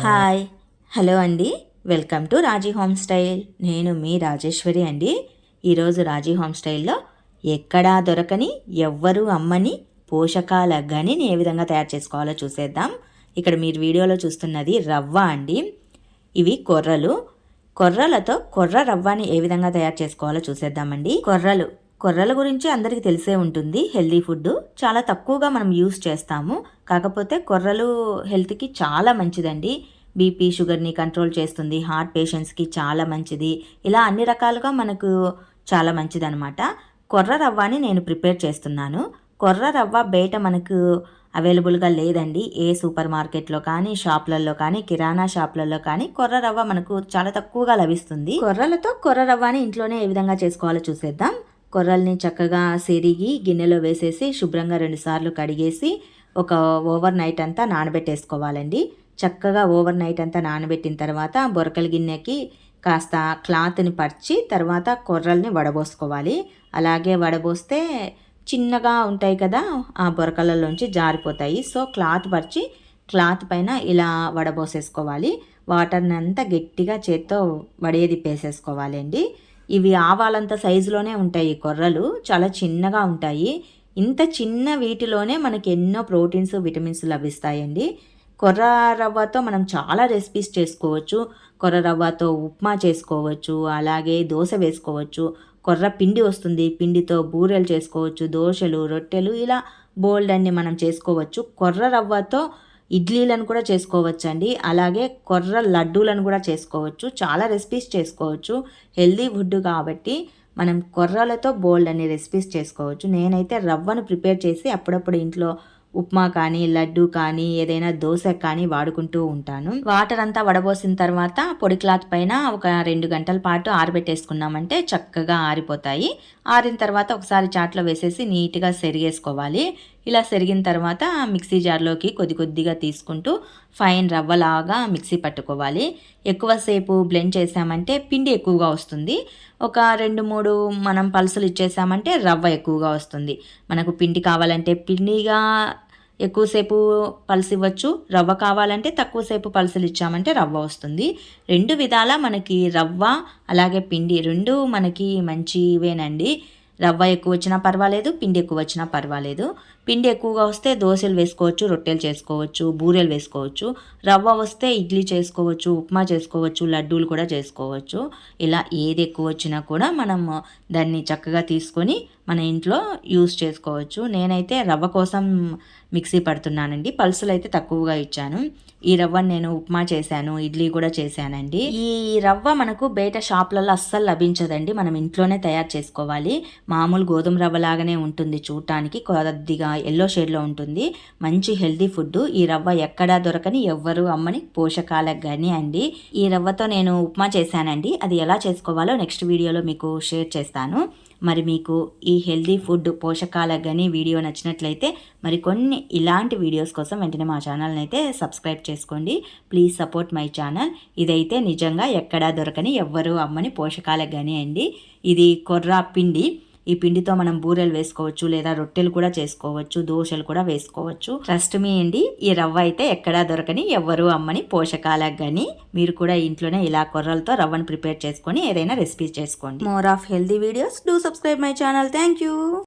Hi. Hello అండి. Welcome to Raji home style. నేను మీ రాజేశ్వరి అండి. ఈరోజు రాజీ హోమ్ స్టైల్లో ఎక్కడా దొరకని ఎవ్వరూ అమ్మని పోషకాల గనిని ఏ విధంగా తయారు చేసుకోవాలో చూసేద్దాం. ఇక్కడ మీరు వీడియోలో చూస్తున్నది రవ్వ అండి. ఇవి కొర్రలు. కొర్రలతో కొర్ర రవ్వని ఏ విధంగా తయారు చేసుకోవాలో చూసేద్దామండి. కొర్రలు. కొర్రల గురించి అందరికీ తెలిసే ఉంటుంది. హెల్దీ ఫుడ్ చాలా తక్కువగా మనం యూస్ చేస్తాము. కాకపోతే కొర్రలు హెల్త్కి చాలా మంచిదండి. బీపీ షుగర్ని కంట్రోల్ చేస్తుంది. హార్ట్ పేషెంట్స్కి చాలా మంచిది. ఇలా అన్ని రకాలుగా మనకు చాలా మంచిది అనమాట కొర్ర రవ్వని నేను ప్రిపేర్ చేస్తున్నాను. కొర్ర రవ్వ బయట మనకు అవైలబుల్గా లేదండి. ఏ సూపర్ మార్కెట్లో కానీ షాప్లలో కానీ కిరాణా షాప్లలో కానీ కొర్ర రవ్వ మనకు చాలా తక్కువగా లభిస్తుంది. కొర్రలతో కొర్ర రవ్వని ఇంట్లోనే ఏ విధంగా చేసుకోవాలో చూసేద్దాం. కొర్రల్ని చక్కగా సెరిగి గిన్నెలో వేసేసి శుభ్రంగా రెండుసార్లు కడిగేసి ఒక ఓవర్ నైట్ అంతా నానబెట్టేసుకోవాలండి. చక్కగా ఓవర్ నైట్ అంతా నానబెట్టిన తర్వాత బొరకల గిన్నెకి కాస్త క్లాత్ని పరిచి తర్వాత కొర్రల్ని వడబోసుకోవాలి. అలాగే వడబోస్తే చిన్నగా ఉంటాయి కదా ఆ బొరకలలోంచి జారిపోతాయి. సో క్లాత్ పరిచి క్లాత్ పైన ఇలా వడబోసేసుకోవాలి. వాటర్ని అంతా గట్టిగా చేత్తో వడేదిప్పేసేసుకోవాలి అండి ఇవి ఆవాలంత సైజులోనే ఉంటాయి కొర్రలు. చాలా చిన్నగా ఉంటాయి. ఇంత చిన్న వీటిలోనే మనకి ఎన్నో ప్రోటీన్స్ విటమిన్స్ లభిస్తాయండి. కొర్ర రవ్వతో మనం చాలా రెసిపీస్ చేసుకోవచ్చు. కొర్ర రవ్వతో ఉప్మా చేసుకోవచ్చు అలాగే దోశ వేసుకోవచ్చు. కొర్ర పిండి వస్తుంది పిండితో బూరెలు చేసుకోవచ్చు దోశలు రొట్టెలు ఇలా బోల్డ్ అన్ని మనం చేసుకోవచ్చు. కొర్ర రవ్వతో ఇడ్లీలను కూడా చేసుకోవచ్చండి. అలాగే కొర్ర లడ్డూలను కూడా చేసుకోవచ్చు. చాలా రెసిపీస్ చేసుకోవచ్చు. హెల్దీ ఫుడ్ కాబట్టి మనం కొర్రలతో బోల్డ్ అనే రెసిపీస్ చేసుకోవచ్చు. నేనైతే రవ్వను ప్రిపేర్ చేసి అప్పుడప్పుడు ఇంట్లో ఉప్మా కానీ లడ్డు కానీ ఏదైనా దోశ కానీ వాడుకుంటూ ఉంటాను. వాటర్ అంతా వడబోసిన తర్వాత పొడి క్లాత్ పైన ఒక రెండు గంటల పాటు ఆరబెట్టేసుకున్నామంటే చక్కగా ఆరిపోతాయి. ఆరిన తర్వాత ఒకసారి చాట్లో వేసేసి నీట్గా సెరిగేసుకోవాలి. ఇలా సెరిగిన తర్వాత మిక్సీ జార్లోకి కొద్ది కొద్దిగా తీసుకుంటూ ఫైన్ రవ్వలాగా మిక్సీ పట్టుకోవాలి. ఎక్కువసేపు బ్లెండ్ చేసామంటే పిండి ఎక్కువగా వస్తుంది. ఒక రెండు మూడు మనం పల్సులు ఇచ్చేసామంటే రవ్వ ఎక్కువగా వస్తుంది. మనకు పిండి కావాలంటే పిండిగా ఎక్కువసేపు పల్స్ ఇవ్వచ్చు. రవ్వ కావాలంటే తక్కువసేపు పల్సులు ఇచ్చామంటే రవ్వ వస్తుంది. రెండు విధాల మనకి రవ్వ అలాగే పిండి రెండు మనకి మంచివేనండి. రవ్వ ఎక్కువ వచ్చినా పర్వాలేదు పిండి ఎక్కువ వచ్చినా పర్వాలేదు. పిండి ఎక్కువగా వస్తే దోశలు వేసుకోవచ్చు రొట్టెలు చేసుకోవచ్చు బూరెలు వేసుకోవచ్చు రవ్వ వస్తే ఇడ్లీ చేసుకోవచ్చు ఉప్మా చేసుకోవచ్చు లడ్డూలు కూడా చేసుకోవచ్చు. ఇలా ఏది ఎక్కువ వచ్చినా కూడా మనం దాన్ని చక్కగా తీసుకొని మన ఇంట్లో యూస్ చేసుకోవచ్చు. నేనైతే రవ్వ కోసం మిక్సీ పడుతున్నానండి. పల్సులు అయితే తక్కువగా ఇచ్చాను. ఈ రవ్వను నేను ఉప్మా చేశాను ఇడ్లీ కూడా చేశానండి. ఈ రవ్వ మనకు బయట షాప్లలో అస్సలు లభించదండి. మనం ఇంట్లోనే తయారు చేసుకోవాలి. మామూలు గోధుమ రవ్వ లాగానే ఉంటుంది చూడటానికి. కొద్దిగా ఎల్లో షేడ్లో ఉంటుంది. మంచి హెల్దీ ఫుడ్ ఈ రవ్వ ఎక్కడా దొరకని ఎవ్వరు అమ్మని పోషకాలకు కానీ అండి. ఈ రవ్వతో నేను ఉప్మా చేశానండి. అది ఎలా చేసుకోవాలో నెక్స్ట్ వీడియోలో మీకు షేర్ చేస్తాను. మరి మీకు ఈ హెల్దీ ఫుడ్ పోషకాలకు కానీ వీడియో నచ్చినట్లయితే మరి కొన్ని ఇలాంటి వీడియోస్ కోసం వెంటనే మా ఛానల్ని అయితే సబ్స్క్రైబ్ చేసుకోండి. Please support my channel. ఇదైతే నిజంగా ఎక్కడా దొరకని ఎవ్వరు అమ్మని పోషకాలకు గని అండి. ఇది కొర్రా పిండి. ఈ పిండితో మనం బూరెలు వేసుకోవచ్చు లేదా రొట్టెలు కూడా చేసుకోవచ్చు దోశలు కూడా వేసుకోవచ్చు. ట్రస్ట్ మీ అండి ఈ రవ్వ అయితే ఎక్కడా దొరకని ఎవ్వరు అమ్మని పోషకాలకు కానీ మీరు కూడా ఇంట్లోనే ఇలా కొర్రలతో రవ్వను ప్రిపేర్ చేసుకొని ఏదైనా రెసిపీ చేసుకోండి. More of healthy videos do subscribe my channel thank you